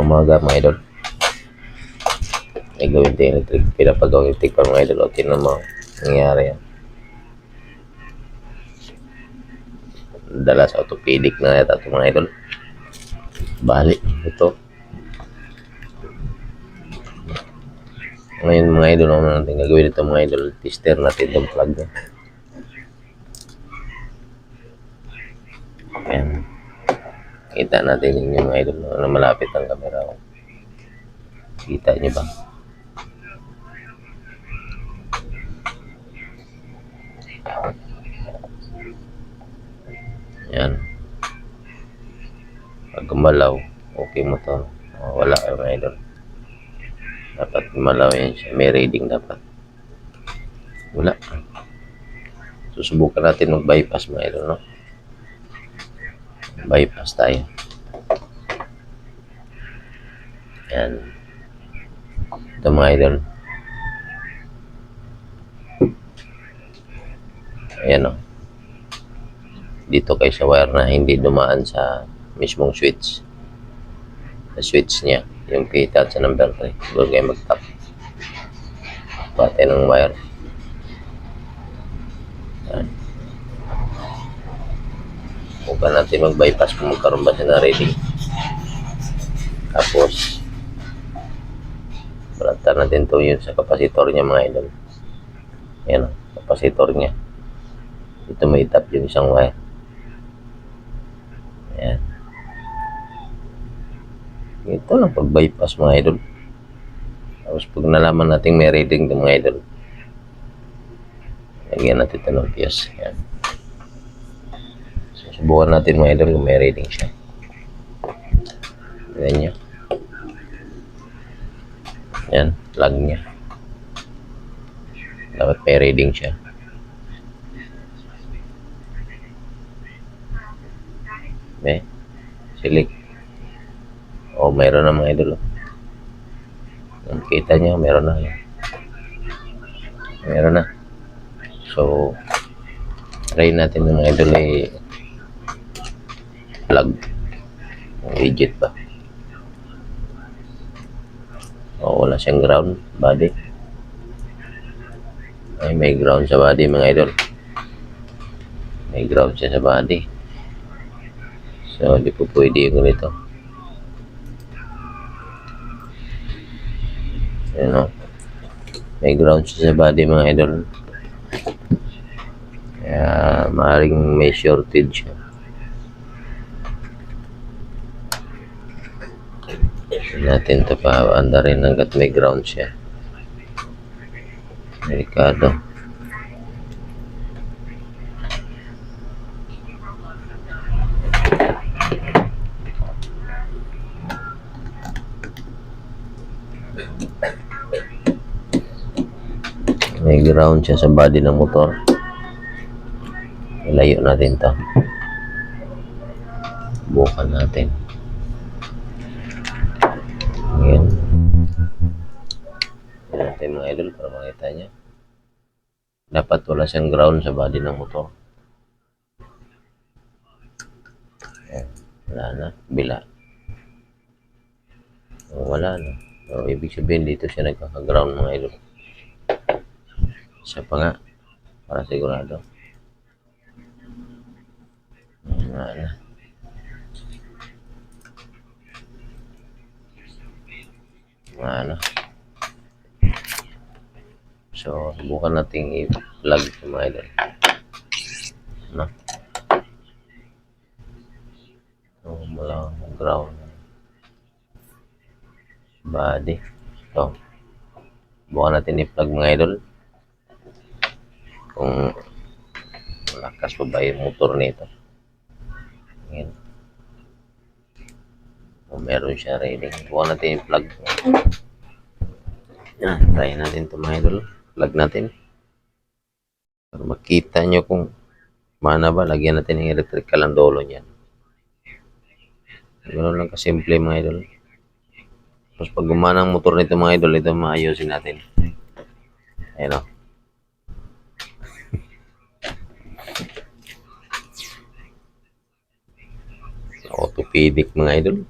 umaga mga idol. May gawin tayo electric. Pinapagawang electric pa mga idol. O, tinan mo. Nangyari yan. Dala sa orthopedic na yata ito mga idol. Bali. Ito. Ngayon mga idol, ano natin gagawin ito mga idol? Tester natin itong plug niya. Ayan. Kita natin yun yung mga idol na malapit ang camera ko. Kita niyo ba? Yan. Pag gumalaw, okay mo to. Oh, wala kayo mga idol. Dapat gumalaw yan siya. May reading dapat. Wala. Susubukan natin mag-bypass mga idol, no? Bypass tayo. Yan. Ito mga idol. Ayan o. Dito kayo sa wire na hindi dumaan sa mismong switch. Sa switch niya. Yung kita sa number 3. Doon kayo mag-tap. Pati ng wire. Bukan natin mag-bypass kung magkaroon ba siya na reading. Tapos, balatan natin to yun sa kapasitor niya mga idol. Yan o, kapasitor niya. Ito may tap yung isang wire. Ayan. Ito lang pag-bypass mga idol. Tapos pag nalaman natin may reading ng mga idol, lagyan natin ito ng fuse. Ayan. Subukan natin mga idol kung may reading siya. Ayan niya. Yan, plug niya. Dapat may reading siya. May silik. Oh, mayroon na mga idol. Ang kita niya, meron na. Meron na. So, try natin mga idol ay plug. Widget ba? O, wala siyang ground body. Ay, may ground sa body mga idol. May ground siya sa body. So, di po pwede yung ganito. Ayan o. May ground siya sa body mga idol. Kaya, maaaring may shortage siya. Hindi natin ito pa anda rin hanggat may ground siya. Delikado. May ground siya sa body ng motor. Ilayo natin to. Bukan natin. Mga idol para makita niya. Dapat wala siyang ground sa body ng motor. Wala na. Bila. O, wala na. O, ibig sabihin dito siya nagkaka-ground mga idol. Siya pa nga. Para sigurado. Wala na. Wala na. So, subukan nating i-plug sa mga idol. No? So, akong ground. Body. Ito. Subukan natin i-plug mga idol. Kung malakas pa ba yung motor nito. Ngayon. Kung meron siya rating. Subukan natin i-plug. Yan, try natin ito mga idol. Plug natin. Para makita nyo kung mana ba, lagyan natin ng electrical ang dolo niyan. Ganun lang kasimple mga idol. Tapos pag gumana ang motor nito mga idol, ito maayusin natin. Ayan o. Orthopedic mga idol.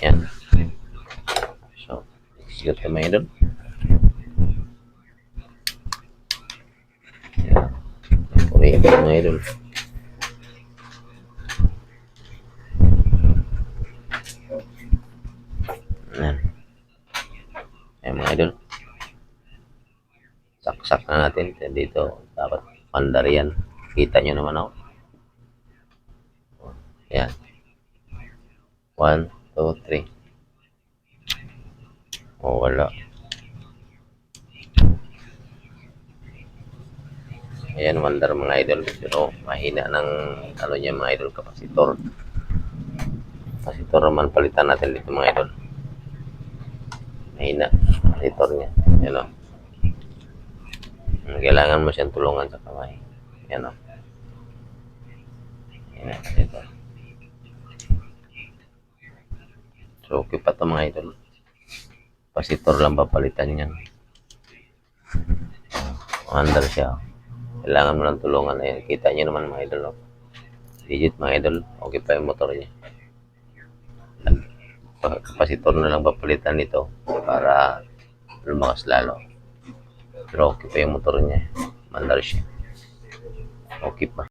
Yan. So, idol. Yan. Kuryente mga idol. Yan. Yan mga idol. Saksak na. Dito, dapat pandar yan. Kita nyo naman ako. Yan. One, two, three. Oh, wala. Ayan, wonder mga idol. Pero mahina ng ano niya mga idol, kapasitor. Kapasitor naman palitan natin dito mga idol. Mahina. Kapasitor niya. Yan o. Kailangan mo siyang tulungan sa kamay. Yan o. Yan o, kapasitor. So, okay pa ito mga idol. Kapasitor lang papalitan yan. Under siya. Kailangan mo ng tulungan na yan. Kita nyo naman mga idol. Oh. Digit mga idol. Okay pa yung motor niya. Kapasitor na lang papalitan nito para lumakas lalo. Pero okay pa yung motor niya. Mandar siya. Okay pa.